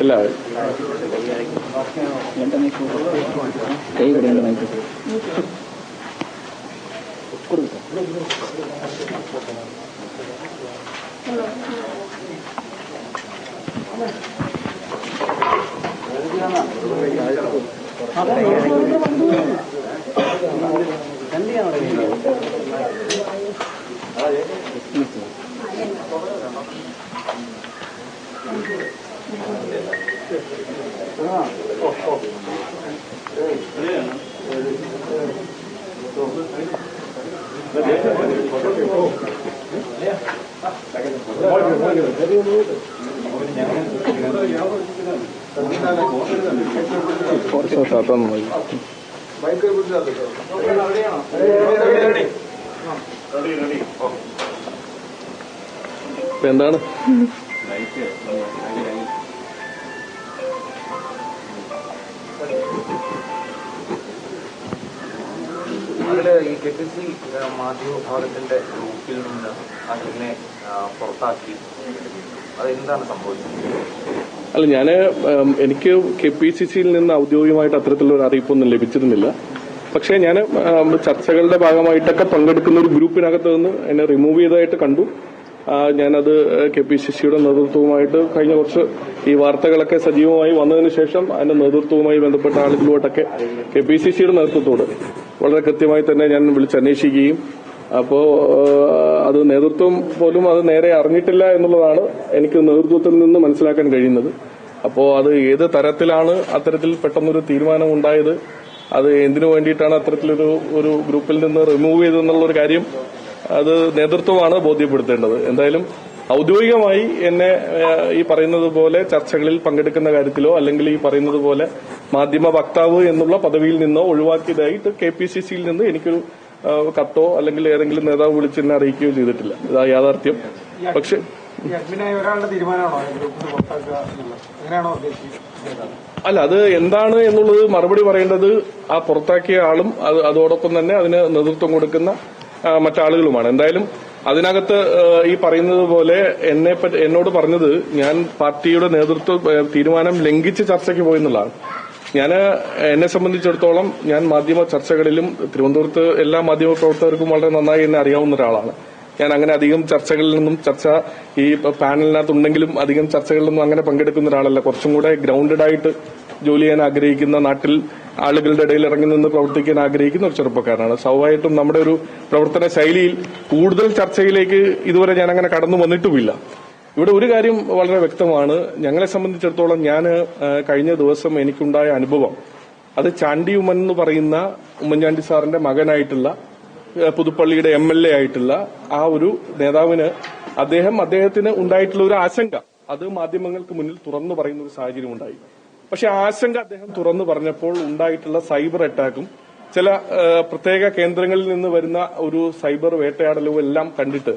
இல்லை கை கிடையாது மைக்கு கொடுங்க എന്താണ്? ഈ കെ പി ഗ്രൂപ്പിൽ നിന്ന് അതിനെ പുറത്താക്കി. അതെന്താണ് സംഭവിച്ചത്? അല്ല ഞാൻ എനിക്ക് കെ പി സി സിയിൽ നിന്ന് ഔദ്യോഗികമായിട്ട് അത്തരത്തിലുള്ള ഒരു അറിയിപ്പൊന്നും ലഭിച്ചിരുന്നില്ല. പക്ഷേ ഞാൻ ചർച്ചകളുടെ ഭാഗമായിട്ടൊക്കെ പങ്കെടുക്കുന്ന ഒരു ഗ്രൂപ്പിനകത്ത് നിന്ന് എന്നെ റിമൂവ് ചെയ്തതായിട്ട് കണ്ടു. ഞാനത് കെ പി സി സിയുടെ നേതൃത്വവുമായിട്ട് കഴിഞ്ഞ കുറച്ച് ഈ വാർത്തകളൊക്കെ സജീവമായി വന്നതിന് ശേഷം അതിന്റെ നേതൃത്വവുമായി ബന്ധപ്പെട്ട ആളുകളോട്ടൊക്കെ കെ പി സി സിയുടെ നേതൃത്വത്തോട് വളരെ കൃത്യമായി തന്നെ ഞാൻ വിളിച്ചന്വേഷിക്കുകയും അപ്പോ അത് നേതൃത്വം പോലും അത് നേരെ അറിഞ്ഞിട്ടില്ല എന്നുള്ളതാണ് എനിക്ക് നേതൃത്വത്തിൽ നിന്ന് മനസ്സിലാക്കാൻ കഴിയുന്നത്. അപ്പോ അത് ഏത് തരത്തിലാണ് അത്തരത്തിൽ പെട്ടെന്നൊരു തീരുമാനം ഉണ്ടായത് അത് എന്തിനു വേണ്ടിയിട്ടാണ് അത്തരത്തിലൊരു ഒരു ഗ്രൂപ്പിൽ നിന്ന് റിമൂവ് ചെയ്തെന്നുള്ള ഒരു കാര്യം അത് നേതൃത്വമാണ് ബോധ്യപ്പെടുത്തേണ്ടത്. എന്തായാലും ഔദ്യോഗികമായി എന്നെ ഈ പറയുന്നത് പോലെ ചർച്ചകളിൽ പങ്കെടുക്കുന്ന കാര്യത്തിലോ അല്ലെങ്കിൽ ഈ പറയുന്നത് പോലെ മാധ്യമ വക്താവ് എന്നുള്ള പദവിയിൽ നിന്നോ ഒഴിവാക്കിയതായിട്ട് കെ പി സി സിയിൽ നിന്ന് എനിക്കൊരു കത്തോ അല്ലെങ്കിൽ ഏതെങ്കിലും നേതാവ് വിളിച്ച് എന്നെ അറിയിക്കുകയോ ചെയ്തിട്ടില്ല. ഇതാ യാഥാർത്ഥ്യം. പക്ഷെ അല്ല അത് എന്താണ് എന്നുള്ളത് മറുപടി പറയേണ്ടത് ആ പുറത്താക്കിയ ആളും അത് അതോടൊപ്പം തന്നെ അതിന് നേതൃത്വം കൊടുക്കുന്ന മറ്റാളുകളുമാണ്. എന്തായാലും അതിനകത്ത് ഈ പറയുന്നത് പോലെ എന്നെ എന്നോട് പറഞ്ഞത് ഞാൻ പാർട്ടിയുടെ നേതൃത്വ തീരുമാനം ലംഘിച്ച് ചർച്ചയ്ക്ക് പോയെന്നുള്ളതാണ്. ഞാൻ എന്നെ സംബന്ധിച്ചിടത്തോളം ഞാൻ മാധ്യമ ചർച്ചകളിലും തിരുവനന്തപുരത്ത് എല്ലാ മാധ്യമ പ്രവർത്തകർക്കും വളരെ നന്നായി എന്നെ അറിയാവുന്ന ഒരാളാണ്. ഞാൻ അങ്ങനെ അധികം ചർച്ചകളിൽ നിന്നും ചർച്ച ഈ പാനലിനകത്ത് ഉണ്ടെങ്കിലും അധികം ചർച്ചകളിലൊന്നും അങ്ങനെ പങ്കെടുക്കുന്ന ഒരാളല്ല. കുറച്ചും കൂടെ ഗ്രൗണ്ടഡ് ആയിട്ട് ജോലി ചെയ്യാൻ ആഗ്രഹിക്കുന്ന നാട്ടിൽ ആളുകളുടെ ഇടയിൽ ഇറങ്ങി നിന്ന് പ്രവർത്തിക്കാൻ ആഗ്രഹിക്കുന്ന ഒരു ചെറുപ്പക്കാരനാണ്. സ്വാഭാവികമായിട്ടും നമ്മുടെ ഒരു പ്രവർത്തന ശൈലിയിൽ കൂടുതൽ ചർച്ചയിലേക്ക് ഇതുവരെ ഞാൻ അങ്ങനെ കടന്നു വന്നിട്ടുമില്ല. ഇവിടെ ഒരു കാര്യം വളരെ വ്യക്തമാണ്. ഞങ്ങളെ സംബന്ധിച്ചിടത്തോളം ഞാൻ കഴിഞ്ഞ ദിവസം എനിക്കുണ്ടായ അനുഭവം. അത് ചാണ്ടി ഉമ്മൻ എന്ന് പറയുന്ന ഉമ്മൻചാണ്ടി സാറിന്റെ മകനായിട്ടുള്ള പുതുപ്പള്ളിയുടെ എം എൽ എ ആയിട്ടുള്ള ആ ഒരു നേതാവിന് അദ്ദേഹം അദ്ദേഹത്തിന് ഉണ്ടായിട്ടുള്ള ഒരു ആശങ്ക. അത് മാധ്യമങ്ങൾക്ക് മുന്നിൽ തുറന്നു പറയുന്ന ഒരു സാഹചര്യം ഉണ്ടായി പക്ഷെ ആശങ്ക അദ്ദേഹം തുറന്നു പറഞ്ഞപ്പോൾ ഉണ്ടായിട്ടുള്ള സൈബർ അറ്റാക്കും ചില പ്രത്യേക കേന്ദ്രങ്ങളിൽ നിന്ന് വരുന്ന ഒരു സൈബർ വേട്ടയാടലും എല്ലാം കണ്ടിട്ട്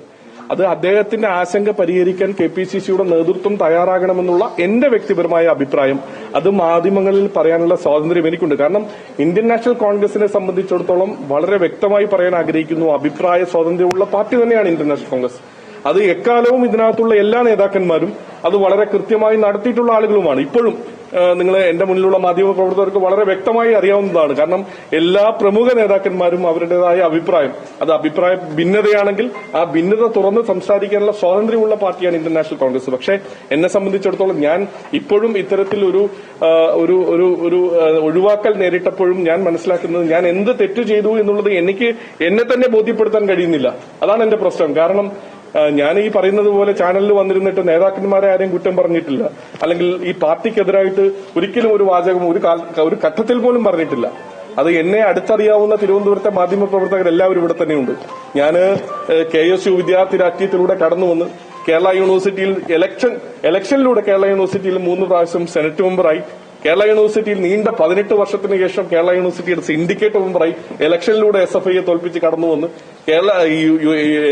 അത് അദ്ദേഹത്തിന്റെ ആശങ്ക പരിഹരിക്കാൻ കെ പി സി സിയുടെ നേതൃത്വം തയ്യാറാകണമെന്നുള്ള എന്റെ വ്യക്തിപരമായ അഭിപ്രായം അത് മാധ്യമങ്ങളിൽ പറയാനുള്ള സ്വാതന്ത്ര്യം എനിക്കുണ്ട്. കാരണം ഇന്ത്യൻ നാഷണൽ കോൺഗ്രസിനെ സംബന്ധിച്ചിടത്തോളം വളരെ വ്യക്തമായി പറയാൻ ആഗ്രഹിക്കുന്നു അഭിപ്രായ സ്വാതന്ത്ര്യമുള്ള പാർട്ടി തന്നെയാണ് ഇന്ത്യൻ നാഷണൽ കോൺഗ്രസ്. അത് എക്കാലവും ഇതിനകത്തുള്ള എല്ലാ നേതാക്കന്മാരും അത് വളരെ കൃത്യമായി നടത്തിയിട്ടുള്ള ആളുകളുമാണ്. ഇപ്പോഴും നിങ്ങൾ എന്റെ മുന്നിലുള്ള മാധ്യമ പ്രവർത്തകർക്ക് വളരെ വ്യക്തമായി അറിയാവുന്നതാണ്. കാരണം എല്ലാ പ്രമുഖ നേതാക്കന്മാരും അവരുടേതായ അഭിപ്രായം. അത് അഭിപ്രായ ഭിന്നതയാണെങ്കിൽ ആ ഭിന്നത തുറന്ന് സംസാരിക്കാനുള്ള സ്വാതന്ത്ര്യമുള്ള പാർട്ടിയാണ് ഇന്ത്യൻ നാഷണൽ കോൺഗ്രസ്. പക്ഷേ എന്നെ സംബന്ധിച്ചിടത്തോളം ഞാൻ ഇപ്പോഴും ഇത്തരത്തിൽ ഒരു ഒരു ഒരു ഒരു ഒഴിവാക്കൽ നേരിട്ടപ്പോഴും ഞാൻ മനസ്സിലാക്കുന്നത് ഞാൻ എന്ത് തെറ്റ് ചെയ്തു എന്നുള്ളത് എനിക്ക് എന്നെ തന്നെ ബോധ്യപ്പെടുത്താൻ കഴിയുന്നില്ല. അതാണ് എന്റെ പ്രശ്നം. കാരണം ഞാൻ ഈ പറയുന്നത് പോലെ ചാനലിൽ വന്നിരുന്നിട്ട് നേതാക്കന്മാരെ ആരെയും കുറ്റം പറഞ്ഞിട്ടില്ല. അല്ലെങ്കിൽ ഈ പാർട്ടിക്കെതിരായിട്ട് ഒരിക്കലും ഒരു വാചകം ഒരു ഒരു ഘട്ടത്തിൽ പോലും പറഞ്ഞിട്ടില്ല. അത് എന്നെ അടുത്തറിയാവുന്ന തിരുവനന്തപുരത്തെ മാധ്യമ പ്രവർത്തകർ എല്ലാവരും ഇവിടെ തന്നെയുണ്ട്. ഞാൻ കെ എസ് യു വിദ്യാർത്ഥി രാഷ്ട്രീയത്തിലൂടെ കടന്നു വന്ന് കേരള യൂണിവേഴ്സിറ്റിയിൽ ഇലക്ഷൻ ഇലക്ഷനിലൂടെ കേരള യൂണിവേഴ്സിറ്റിയിൽ മൂന്ന് പ്രാവശ്യം സെനറ്റ് മെമ്പറായി. കേരള യൂണിവേഴ്സിറ്റിയിൽ നീണ്ട പതിനെട്ട് വർഷത്തിന് ശേഷം കേരള യൂണിവേഴ്സിറ്റിയുടെ സിൻഡിക്കേറ്റ് മെമ്പറായി ഇലക്ഷനിലൂടെ എസ് എഫ് ഐയെ തോൽപ്പിച്ച് കടന്നു വന്ന് കേരള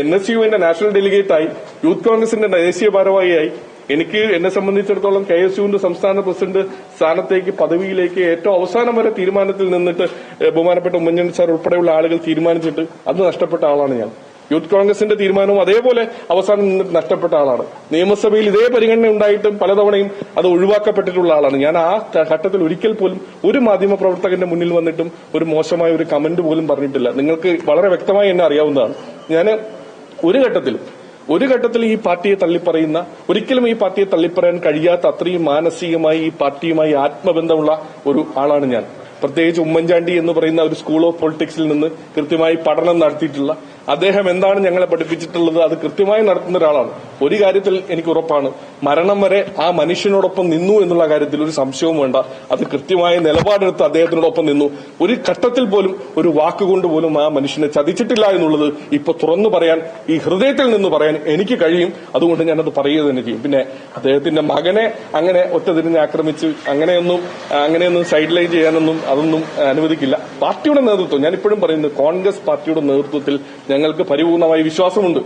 എൻ എസ് യുവിന്റെ നാഷണൽ ഡെലിഗേറ്റായി യൂത്ത് കോൺഗ്രസിന്റെ ദേശീയ ഭാരവാഹിയായി. എനിക്ക് എന്നെ സംബന്ധിച്ചിടത്തോളം കെ എസ് യുവിന്റെ സംസ്ഥാന പ്രസിഡന്റ് സ്ഥാനത്തേക്ക് പദവിയിലേക്ക് ഏറ്റവും അവസാനം വരെ തീരുമാനത്തിൽ നിന്നിട്ട് ബഹുമാനപ്പെട്ട ഉമ്മൻചാണ്ടി സാർ ഉൾപ്പെടെയുള്ള ആളുകൾ തീരുമാനിച്ചിട്ട് അത് നഷ്ടപ്പെട്ട ആളാണ് ഞാൻ. യൂത്ത് കോൺഗ്രസിന്റെ തീരുമാനവും അതേപോലെ അവസാനം നഷ്ടപ്പെട്ട ആളാണ്. നിയമസഭയിൽ ഇതേ പരിഗണന ഉണ്ടായിട്ടും പലതവണയും അത് ഒഴിവാക്കപ്പെട്ടിട്ടുള്ള ആളാണ്. ഞാൻ ആ ഘട്ടത്തിൽ ഒരിക്കൽ പോലും ഒരു മാധ്യമ പ്രവർത്തകന്റെ മുന്നിൽ വന്നിട്ടും ഒരു മോശമായ ഒരു കമന്റ് പോലും പറഞ്ഞിട്ടില്ല. നിങ്ങൾക്ക് വളരെ വ്യക്തമായി എന്നെ അറിയാവുന്നതാണ്. ഞാൻ ഒരു ഘട്ടത്തിൽ ഒരു ഘട്ടത്തിൽ ഈ പാർട്ടിയെ തള്ളിപ്പറയുന്ന ഒരിക്കലും ഈ പാർട്ടിയെ തള്ളിപ്പറയാൻ കഴിയാത്ത അത്രയും മാനസികമായി ഈ പാർട്ടിയുമായി ആത്മബന്ധമുള്ള ഒരു ആളാണ് ഞാൻ. പ്രത്യേകിച്ച് ഉമ്മൻചാണ്ടി എന്ന് പറയുന്ന ഒരു സ്കൂൾ ഓഫ് പൊളിറ്റിക്സിൽ നിന്ന് കൃത്യമായി പഠനം നടത്തിയിട്ടുള്ള അദ്ദേഹം എന്താണ് ഞങ്ങളെ പഠിപ്പിച്ചിട്ടുള്ളത്? അത് കൃത്യമായി നടത്തുന്ന ഒരാളാണ്. ഒരു കാര്യത്തിൽ എനിക്ക് ഉറപ്പാണ്. മരണം വരെ ആ മനുഷ്യനോടൊപ്പം നിന്നു എന്നുള്ള കാര്യത്തിൽ ഒരു സംശയവും വേണ്ട. അത് കൃത്യമായ നിലപാടെടുത്ത് അദ്ദേഹത്തിനോടൊപ്പം നിന്നു. ഒരു ഘട്ടത്തിൽ പോലും ഒരു വാക്കുകൊണ്ട് പോലും ആ മനുഷ്യനെ ചതിച്ചിട്ടില്ല എന്നുള്ളത് ഇപ്പൊ തുറന്നു പറയാൻ ഈ ഹൃദയത്തിൽ നിന്ന് പറയാൻ എനിക്ക് കഴിയും. അതുകൊണ്ട് ഞാനത് പറയുക തന്നെ ചെയ്യും. പിന്നെ അദ്ദേഹത്തിന്റെ മകനെ അങ്ങനെ ഒറ്റതിരിഞ്ഞ് ആക്രമിച്ച് അങ്ങനെയൊന്നും അങ്ങനെയൊന്നും സൈഡ് ലൈൻ ചെയ്യാനൊന്നും അതൊന്നും അനുവദിക്കില്ല. പാർട്ടിയുടെ നേതൃത്വം ഞാൻ ഇപ്പോഴും പറയുന്നത് കോൺഗ്രസ് പാർട്ടിയുടെ നേതൃത്വത്തിൽ ഞങ്ങൾക്ക് പരിപൂർണമായ വിശ്വാസമുണ്ട്.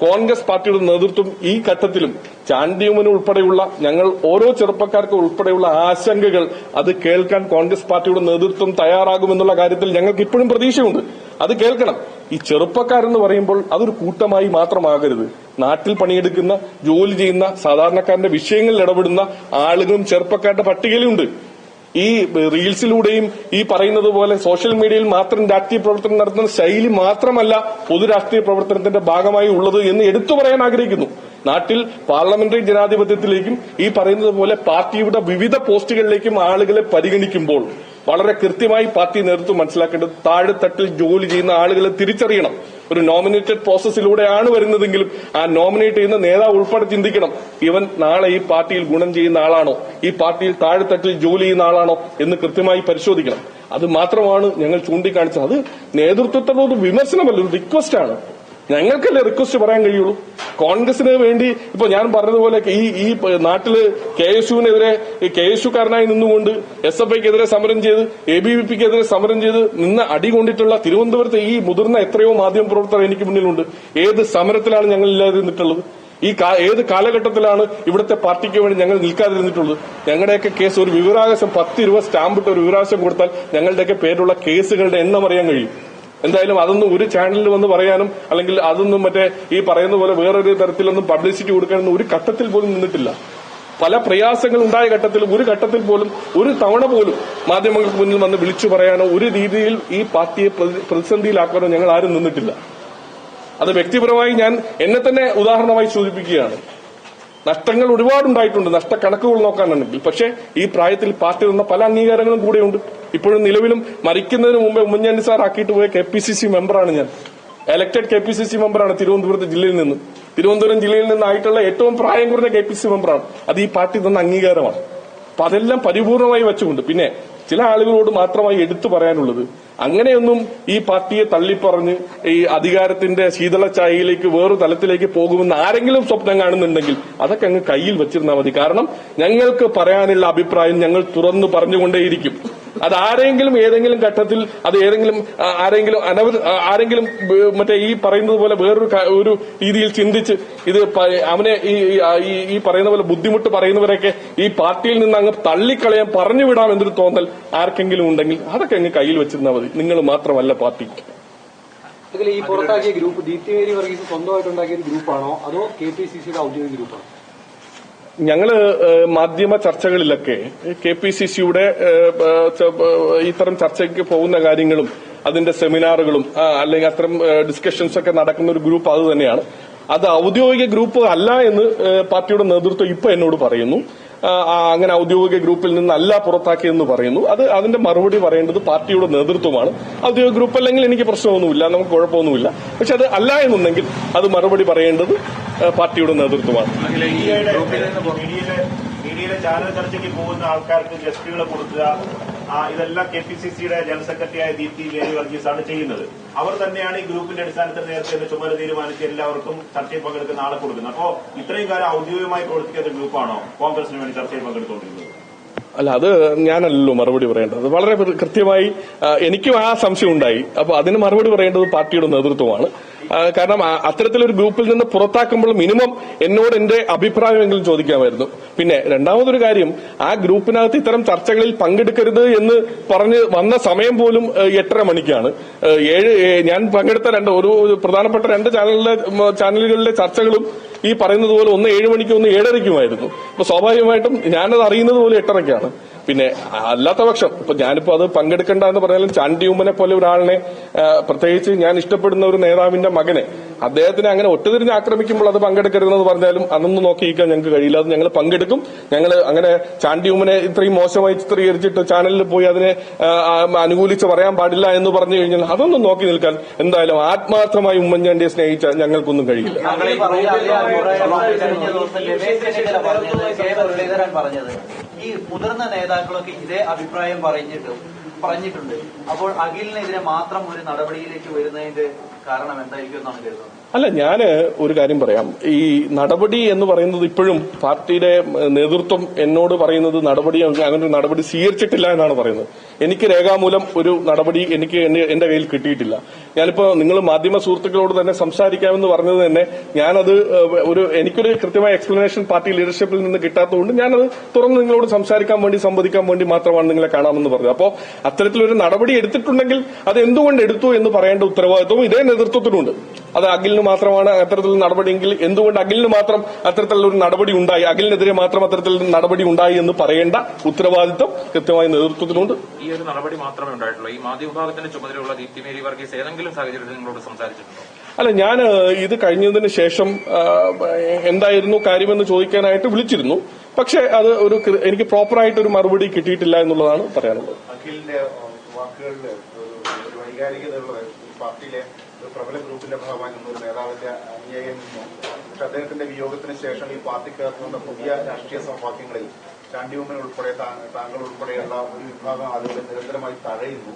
കോൺഗ്രസ് പാർട്ടിയുടെ നേതൃത്വം ഈ ഘട്ടത്തിലും ചാണ്ടിയുമന് ഉൾപ്പെടെയുള്ള ഞങ്ങൾ ഓരോ ചെറുപ്പക്കാർക്കും ഉൾപ്പെടെയുള്ള ആശങ്കകൾ അത് കേൾക്കാൻ കോൺഗ്രസ് പാർട്ടിയുടെ നേതൃത്വം തയ്യാറാകുമെന്നുള്ള കാര്യത്തിൽ ഞങ്ങൾക്ക് ഇപ്പോഴും പ്രതീക്ഷയുണ്ട്. അത് കേൾക്കണം. ഈ ചെറുപ്പക്കാരെന്ന് പറയുമ്പോൾ അതൊരു കൂട്ടമായി മാത്രമാകരുത്. നാട്ടിൽ പണിയെടുക്കുന്ന ജോലി ചെയ്യുന്ന സാധാരണക്കാരന്റെ വിഷയങ്ങളിൽ ഇടപെടുന്ന ആളുകളും ചെറുപ്പക്കാരുടെ പട്ടികയിലുണ്ട്. ഈ റീൽസിലൂടെയും ഈ പറയുന്നത് പോലെ സോഷ്യൽ മീഡിയയിൽ മാത്രം രാഷ്ട്രീയ പ്രവർത്തനം നടത്തുന്ന ശൈലി മാത്രമല്ല പൊതു രാഷ്ട്രീയ പ്രവർത്തനത്തിന്റെ ഭാഗമായി ഉള്ളത് എന്ന് എടുത്തു പറയാൻ ആഗ്രഹിക്കുന്നു. നാട്ടിൽ പാർലമെന്ററി ജനാധിപത്യത്തിലേക്കും ഈ പറയുന്നത് പോലെ പാർട്ടിയുടെ വിവിധ പോസ്റ്റുകളിലേക്കും ആളുകളെ പരിഗണിക്കുമ്പോൾ വളരെ കൃത്യമായി പാർട്ടി നേതൃത്വം മനസ്സിലാക്കേണ്ടത് താഴെത്തട്ടിൽ ജോലി ചെയ്യുന്ന ആളുകളെ തിരിച്ചറിയണം. ഒരു നോമിനേറ്റഡ് പ്രോസസ്സിലൂടെയാണ് വരുന്നതെങ്കിലും ആ നോമിനേറ്റ് ചെയ്യുന്ന നേതാവ് ഉൾപ്പെടെ ചിന്തിക്കണം. ഇവൻ നാളെ ഈ പാർട്ടിയിൽ ഗുണം ചെയ്യുന്ന ആളാണോ? ഈ പാർട്ടിയിൽ താഴെത്തട്ടിൽ ജോലി ചെയ്യുന്ന ആളാണോ എന്ന് കൃത്യമായി പരിശോധിക്കണം. അത് മാത്രമാണ് ഞങ്ങൾ ചൂണ്ടിക്കാണിച്ചത്. അത് നേതൃത്വത്തോട് വിമർശനമല്ല ഒരു റിക്വസ്റ്റ് ആണ്. ഞങ്ങൾക്കല്ലേ റിക്വസ്റ്റ് പറയാൻ കഴിയുള്ളൂ? കോൺഗ്രസിന് വേണ്ടി ഇപ്പൊ ഞാൻ പറഞ്ഞതുപോലെ ഈ ഈ നാട്ടിൽ കെ എസ് യുവിനെതിരെ കെ എസ് യുക്കാരനായി നിന്നുകൊണ്ട് എസ് എഫ് ഐക്കെതിരെ സമരം ചെയ്ത് എ ബി വി പിക്കെതിരെ സമരം ചെയ്ത് നിന്ന് അടി കൊണ്ടിട്ടുള്ള തിരുവനന്തപുരത്തെ ഈ മുതിർന്ന എത്രയോ മാധ്യമ പ്രവർത്തകർ എനിക്ക് മുന്നിലുണ്ട്. ഏത് സമരത്തിലാണ് ഞങ്ങൾ ഇല്ലാതെ നിന്നിട്ടുള്ളത് ഈ ഏത് കാലഘട്ടത്തിലാണ് ഇവിടുത്തെ പാർട്ടിക്ക് വേണ്ടി ഞങ്ങൾ നിൽക്കാതിരുന്നിട്ടുള്ളത്? ഞങ്ങളുടെയൊക്കെ കേസ് ഒരു വിവരാവകാശം പത്ത് രൂപ സ്റ്റാമ്പിട്ട് ഒരു വിവരാവകാശം കൊടുത്താൽ ഞങ്ങളുടെയൊക്കെ പേരുള്ള കേസുകളുടെ എണ്ണം അറിയാൻ കഴിയും. എന്തായാലും അതൊന്നും ഒരു ചാനലിൽ വന്ന് പറയാനും അല്ലെങ്കിൽ അതൊന്നും മറ്റേ ഈ പറയുന്ന പോലെ വേറൊരു തരത്തിലൊന്നും പബ്ലിസിറ്റി കൊടുക്കാനൊന്നും ഒരു ഘട്ടത്തിൽ പോലും നിന്നിട്ടില്ല. പല പ്രയാസങ്ങൾ ഉണ്ടായ ഘട്ടത്തിലും ഒരു ഘട്ടത്തിൽ പോലും ഒരു തവണ പോലും മാധ്യമങ്ങൾക്ക് മുന്നിൽ വന്ന് വിളിച്ചു പറയാനോ ഒരു രീതിയിൽ ഈ പാർട്ടിയെ പ്രതി- പ്രതിസന്ധിയിലാക്കാനോ ഞങ്ങൾ ആരും നിന്നിട്ടില്ല. അത് വ്യക്തിപരമായി ഞാൻ എന്നെ തന്നെ ഉദാഹരണമായി സൂചിപ്പിക്കുകയാണ്. നഷ്ടങ്ങൾ ഒരുപാടുണ്ടായിട്ടുണ്ട്. നഷ്ടക്കണക്കുകൾ നോക്കാനാണെങ്കിൽ പക്ഷേ ഈ പ്രായത്തിൽ പാർട്ടി തന്ന പല അംഗീകാരങ്ങളും കൂടെയുണ്ട്. ഇപ്പോഴും നിലവിലും മരിക്കുന്നതിന് മുമ്പേ ഉമ്മൻചാണ്ടി സാർ ആക്കിയിട്ട് പോയ കെ പി സി സി മെമ്പറാണ് ഞാൻ. Elected K P C C മെമ്പറാണ് തിരുവനന്തപുരത്ത് ജില്ലയിൽ നിന്ന്. തിരുവനന്തപുരം ജില്ലയിൽ നിന്നായിട്ടുള്ള ഏറ്റവും പ്രായം കുറഞ്ഞ കെ പി സി മെമ്പറാണ്. അത് ഈ പാർട്ടി തന്ന അംഗീകാരമാണ്. അപ്പൊ അതെല്ലാം പരിപൂർണമായി വെച്ചുകൊണ്ട് പിന്നെ ചില ആളുകളോട് മാത്രമായി എടുത്തു പറയാനുള്ളത് അങ്ങനെയൊന്നും ഈ പാർട്ടിയെ തള്ളിപ്പറഞ്ഞ് ഈ അധികാരത്തിന്റെ ശീതളച്ചായയിലേക്ക് വേറൊരു തലത്തിലേക്ക് പോകുമെന്ന് ആരെങ്കിലും സ്വപ്നം കാണുന്നുണ്ടെങ്കിൽ അതൊക്കെ അങ്ങ് കയ്യിൽ വെച്ചിരുന്നാൽ മതി. കാരണം ഞങ്ങൾക്ക് പറയാനുള്ള അഭിപ്രായം ഞങ്ങൾ തുറന്നു പറഞ്ഞുകൊണ്ടേയിരിക്കും. അത് ആരെങ്കിലും ഏതെങ്കിലും ഘട്ടത്തിൽ അത് ഏതെങ്കിലും ആരെങ്കിലും അനവധി ആരെങ്കിലും മറ്റേ ഈ പറയുന്നത് പോലെ വേറൊരു ഒരു രീതിയിൽ ചിന്തിച്ച് ഇത് അവനെ ഈ ഈ പറയുന്ന പോലെ ബുദ്ധിമുട്ട് പറയുന്നവരൊക്കെ ഈ പാർട്ടിയിൽ നിന്ന് അങ്ങ് തള്ളിക്കളയാൻ പറഞ്ഞു വിടാം എന്നൊരു തോന്നൽ ആർക്കെങ്കിലും ഉണ്ടെങ്കിൽ അതൊക്കെ അങ്ങ് കയ്യിൽ വെച്ചിരുന്നാൽ മതി. നിങ്ങൾ മാത്രമല്ല പാർട്ടി. ഇതിൽ ഈ പുറത്താക്കിയ ഗ്രൂപ്പ് ദീപ്തിമേരി വർഗീസ് സ്വന്തമായിട്ട് ഉണ്ടാക്കിയ ഗ്രൂപ്പാണോ? അതോ കെ പി സി സിയുടെ ഔദ്യോഗിക ഗ്രൂപ്പാണോ? ഞങ്ങൾ മാധ്യമ ചർച്ചകളിലൊക്കെ കെ പി സി സിയുടെ ഇത്തരം ചർച്ചയ്ക്ക് പോകുന്ന കാര്യങ്ങളും അതിന്റെ സെമിനാറുകളും അല്ലെങ്കിൽ അത്തരം ഡിസ്കഷൻസ് ഒക്കെ നടക്കുന്ന ഒരു ഗ്രൂപ്പ് അത് തന്നെയാണ്. അത് ഔദ്യോഗിക ഗ്രൂപ്പ് അല്ല എന്ന് പാർട്ടിയുടെ നേതൃത്വം ഇപ്പൊ എന്നോട് പറയുന്നു. അങ്ങനെ ഔദ്യോഗിക ഗ്രൂപ്പിൽ നിന്നല്ല പുറത്താക്കിയെന്ന് പറയുന്നു. അത് അതിന്റെ മറുപടി പറയേണ്ടത് പാർട്ടിയുടെ നേതൃത്വമാണ്. ഔദ്യോഗിക ഗ്രൂപ്പ് അല്ലെങ്കിൽ എനിക്ക് പ്രശ്നമൊന്നുമില്ല നമുക്ക് കുഴപ്പമൊന്നുമില്ല. പക്ഷെ അത് അല്ല എന്നുണ്ടെങ്കിൽ അത് മറുപടി പറയേണ്ടത് പാർട്ടിയുടെ നേതൃത്വമാണ്. ചാനൽ ചർച്ചയ്ക്ക് പോകുന്ന ആൾക്കാർക്ക് ഗസ്റ്റുകൾ കൊടുക്കുക ഇതെല്ലാം കെ പി സി സിയുടെ ജനറൽ സെക്രട്ടറിയായ ദീപ്തി മേരി വർഗീസ് ആണ് ചെയ്യുന്നത്. അവർ തന്നെയാണ് ഈ ഗ്രൂപ്പിന്റെ അടിസ്ഥാനത്തിൽ നേരത്തെ ചുമതല തീരുമാനിച്ച് എല്ലാവർക്കും ചർച്ചയിൽ പങ്കെടുക്കുന്ന ആളെ കൊടുക്കുന്നത്. അപ്പോ ഇത്രയും കാലം ഔദ്യോഗികമായി പ്രവർത്തിക്കുന്ന ഗ്രൂപ്പാണോ കോൺഗ്രസിന് വേണ്ടി ചർച്ചയിൽ പങ്കെടുത്തുകൊണ്ടിരുന്നത് അല്ല അത് ഞാനല്ലല്ലോ മറുപടി പറയേണ്ടത്. വളരെ കൃത്യമായി എനിക്കും ആ സംശയം ഉണ്ടായി. അപ്പൊ അതിന് മറുപടി പറയേണ്ടത് പാർട്ടിയുടെ നേതൃത്വമാണ്. കാരണം അത്തരത്തിലൊരു ഗ്രൂപ്പിൽ നിന്ന് പുറത്താക്കുമ്പോൾ മിനിമം എന്നോട് എന്റെ അഭിപ്രായമെങ്കിലും ചോദിക്കാമായിരുന്നു. പിന്നെ രണ്ടാമതൊരു കാര്യം ആ ഗ്രൂപ്പിനകത്ത് ഇത്തരം ചർച്ചകളിൽ പങ്കെടുക്കരുത് എന്ന് പറഞ്ഞ് വന്ന സമയം പോലും എട്ടര മണിക്കാണ്. ഏഴ് ഞാൻ പങ്കെടുത്ത രണ്ട് ഒരു പ്രധാനപ്പെട്ട രണ്ട് ചാനലിലെ ചാനലുകളിലെ ചർച്ചകളും ഈ പറയുന്നത് പോലെ ഒന്ന് ഏഴ് മണിക്കും ഒന്ന് ഏഴരയ്ക്കുമായിരുന്നു. അപ്പൊ സ്വാഭാവികമായിട്ടും ഞാനത് അറിയുന്നത് പോലെ എട്ടരയ്ക്കാണ്. പിന്നെ അല്ലാത്ത പക്ഷം ഇപ്പൊ ഞാനിപ്പോ അത് പങ്കെടുക്കണ്ട എന്ന് പറഞ്ഞാലും ചാണ്ടി ഉമ്മനെ പോലെ ഒരാളിനെ പ്രത്യേകിച്ച് ഞാൻ ഇഷ്ടപ്പെടുന്ന ഒരു നേതാവിന്റെ മകനെ അദ്ദേഹത്തിനെ അങ്ങനെ ഒറ്റതിരിഞ്ഞ് ആക്രമിക്കുമ്പോൾ അത് പങ്കെടുക്കരുതെന്ന് പറഞ്ഞാലും അതൊന്നും നോക്കിയിരിക്കാൻ ഞങ്ങൾക്ക് കഴിയില്ല അത് ഞങ്ങൾ പങ്കെടുക്കും ഞങ്ങൾ അങ്ങനെ ചാണ്ടി ഉമ്മനെ ഇത്രയും മോശമായി ചിത്രീകരിച്ചിട്ട് ചാനലിൽ പോയി അതിനെ അനുകൂലിച്ച് പറയാൻ പാടില്ല എന്ന് പറഞ്ഞു കഴിഞ്ഞാൽ അതൊന്നും നോക്കി നിൽക്കാൻ എന്തായാലും ആത്മാർത്ഥമായി ഉമ്മൻചാണ്ടിയെ സ്നേഹിച്ച ഞങ്ങൾക്കൊന്നും കഴിയില്ല പറഞ്ഞത് ഈ മുതിർന്ന നേതാക്കളൊക്കെ ഇതേ അഭിപ്രായം പറഞ്ഞിട്ട് പറഞ്ഞിട്ടുണ്ട്. അപ്പോൾ അഖിലിനെതിരെ മാത്രം ഒരു നടപടിയിലേക്ക് വരുന്നതിന്റെ കാരണം എന്തായിരിക്കും എന്നാണ് അല്ല ഞാൻ ഒരു കാര്യം പറയാം. ഈ നടപടി എന്ന് പറയുന്നത് ഇപ്പോഴും പാർട്ടിയുടെ നേതൃത്വം എന്നോട് പറയുന്നത് നടപടി അങ്ങനെ ഒരു നടപടി സ്വീകരിച്ചിട്ടില്ല എന്നാണ് പറയുന്നത്. എനിക്ക് രേഖാമൂലം ഒരു നടപടി എനിക്ക് എന്റെ കയ്യിൽ കിട്ടിയിട്ടില്ല. ഞാനിപ്പോ നിങ്ങൾ മാധ്യമ സുഹൃത്തുക്കളോട് തന്നെ സംസാരിക്കാമെന്ന് പറഞ്ഞത് തന്നെ ഞാനത് ഒരു എനിക്കൊരു കൃത്യമായ എക്സ്പ്ലനേഷൻ പാർട്ടി ലീഡർഷിപ്പിൽ നിന്ന് കിട്ടാത്തതുകൊണ്ട് ഞാനത് തുറന്ന് നിങ്ങളോട് സംസാരിക്കാൻ വേണ്ടി സംവദിക്കാൻ വേണ്ടി മാത്രമാണ് നിങ്ങളെ കാണാമെന്ന് പറഞ്ഞത്. അപ്പോൾ അത്തരത്തിലൊരു നടപടി എടുത്തിട്ടുണ്ടെങ്കിൽ അത് എന്തുകൊണ്ട് എടുത്തു എന്ന് പറയേണ്ട ഉത്തരവാദിത്വം ഇതേ നേതൃത്വത്തിനുണ്ട് അത് അഖിലിന് മാത്രമാണ് അത്തരത്തിലുള്ള നടപടിയെങ്കിൽ എന്തുകൊണ്ട് അഖിലിന് മാത്രം അത്തരത്തിലുള്ള ഒരു നടപടി ഉണ്ടായി? അഖിലിനെതിരെ മാത്രം അത്തരത്തിലുള്ള നടപടി ഉണ്ടായി എന്ന് പറയേണ്ട ഉത്തരവാദിത്വം കൃത്യമായ നേതൃത്വത്തിനുണ്ട് ഈ ഒരു നടപടി മാത്രമേ ഉണ്ടായിട്ടുള്ളൂ. ഈ മാധ്യമ വിഭാഗത്തിന്റെ ചുമതലയുള്ള ദീപ്തി മേരി വർഗീസ് ഏതെങ്കിലും സാഹചര്യത്തിൽ നിങ്ങളോട് സംസാരിച്ചിട്ടുണ്ടോ? അല്ല ഞാൻ ഇത് കഴിഞ്ഞതിന് ശേഷം എന്തായിരുന്നു കാര്യമെന്ന് ചോദിക്കാനായിട്ട് വിളിച്ചിരുന്നു. പക്ഷേ അത് ഒരു എനിക്ക് എനിക്ക് പ്രോപ്പറായിട്ട് ഒരു മറുപടി കിട്ടിയിട്ടില്ല എന്നുള്ളതാണ് പറയാനുള്ളത് അഖിലിന്റെ വാക്കുകളിൽ ഒരു ഒരു വൈകാരികതയുള്ള പാർട്ടിയിലെ ഒരു പ്രബല ഭാഗമായി നിന്നൊരു നേതാവിന്റെ നിന്നും പക്ഷെ അദ്ദേഹത്തിന്റെ വിയോഗത്തിന് ശേഷം ഈ പാർട്ടിക്കകത്ത് വന്ന പുതിയ രാഷ്ട്രീയ സമവാക്യങ്ങളിൽ ചാണ്ടിയുമ്മൻ ഉൾപ്പെടെ താങ്കൾ ഉൾപ്പെടെയുള്ള ഒരു വിഭാഗം ആളുകൾ നിരന്തരമായി തഴയുന്നു.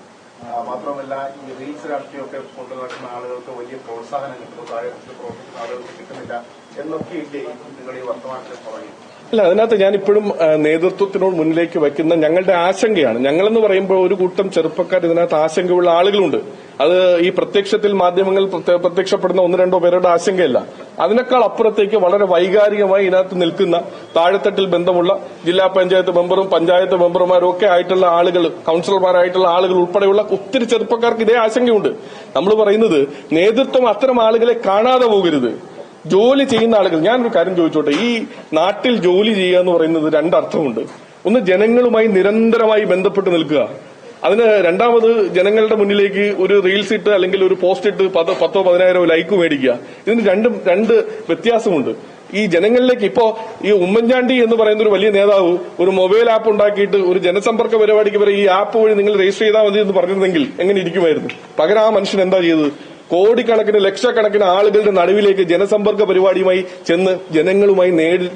മാത്രമല്ല ഈ റീൽസ് രാഷ്ട്രീയമൊക്കെ കൊണ്ടു നടക്കുന്ന ആളുകൾക്ക് വലിയ പ്രോത്സാഹനം കിട്ടുന്നു താഴെ പ്രവർത്തിക്കുന്ന ആളുകൾക്ക് കിട്ടുന്നില്ല എന്നൊക്കെയില്ലേ നിങ്ങൾ ഈ വർത്തമാനത്തിൽ പറയും അല്ല അതിനകത്ത് ഞാൻ ഇപ്പോഴും നേതൃത്വത്തിനോട് മുന്നിലേക്ക് വയ്ക്കുന്ന ഞങ്ങളുടെ ആശങ്കയാണ്. ഞങ്ങളെന്ന് പറയുമ്പോൾ ഒരു കൂട്ടം ചെറുപ്പക്കാർ ഇതിനകത്ത് ആശങ്കയുള്ള ആളുകളുണ്ട്. അത് ഈ പ്രത്യക്ഷത്തിൽ മാധ്യമങ്ങൾ പ്രത്യക്ഷപ്പെടുന്ന ഒന്ന് രണ്ടോ പേരുടെ ആശങ്കയല്ല. അതിനേക്കാൾ അപ്പുറത്തേക്ക് വളരെ വൈകാരികമായി ഇതിനകത്ത് നിൽക്കുന്ന താഴെത്തട്ടിൽ ബന്ധമുള്ള ജില്ലാ പഞ്ചായത്ത് മെമ്പറും പഞ്ചായത്ത് മെമ്പർമാരും ഒക്കെ ആയിട്ടുള്ള ആളുകൾ കൌൺസിലർമാരായിട്ടുള്ള ആളുകൾ ഉൾപ്പെടെയുള്ള ഒത്തിരി ചെറുപ്പക്കാർക്ക് ഇതേ ആശങ്കയുണ്ട്. നമ്മൾ പറയുന്നത് നേതൃത്വം അത്തരം ആളുകളെ കാണാതെ പോകരുത്. ജോലി ചെയ്യുന്ന ആളുകൾ ഞാനൊരു കാര്യം ചോദിച്ചോട്ടെ ഈ നാട്ടിൽ ജോലി ചെയ്യുക എന്ന് പറയുന്നത് രണ്ടർത്ഥമുണ്ട്. ഒന്ന് ജനങ്ങളുമായി നിരന്തരമായി ബന്ധപ്പെട്ട് നിൽക്കുക. അതിന് രണ്ടാമത് ജനങ്ങളുടെ മുന്നിലേക്ക് ഒരു റീൽസ് ഇട്ട് അല്ലെങ്കിൽ ഒരു പോസ്റ്റ് ഇട്ട് പത്തോ പതിനായിരോ ലൈക്ക് മേടിക്കുക. ഇതിന് രണ്ടും രണ്ട് വ്യത്യാസമുണ്ട്. ഈ ജനങ്ങളിലേക്ക് ഇപ്പോ ഈ ഉമ്മൻചാണ്ടി എന്ന് പറയുന്ന ഒരു വലിയ നേതാവ് ഒരു മൊബൈൽ ആപ്പ് ഉണ്ടാക്കിയിട്ട് ഒരു ജനസമ്പർക്ക പരിപാടിക്ക് വരെ ഈ ആപ്പ് വഴി നിങ്ങൾ രജിസ്റ്റർ ചെയ്താൽ മതി എന്ന് പറഞ്ഞിരുന്നെങ്കിൽ എങ്ങനെ ഇരിക്കുമായിരുന്നു? പകരം ആ മനുഷ്യൻ എന്താ ചെയ്തത്? കോടിക്കണക്കിന് ലക്ഷക്കണക്കിന് ആളുകളുടെ നടുവിലേക്ക് ജനസമ്പർക്ക പരിപാടിയുമായി ചെന്ന് ജനങ്ങളുമായി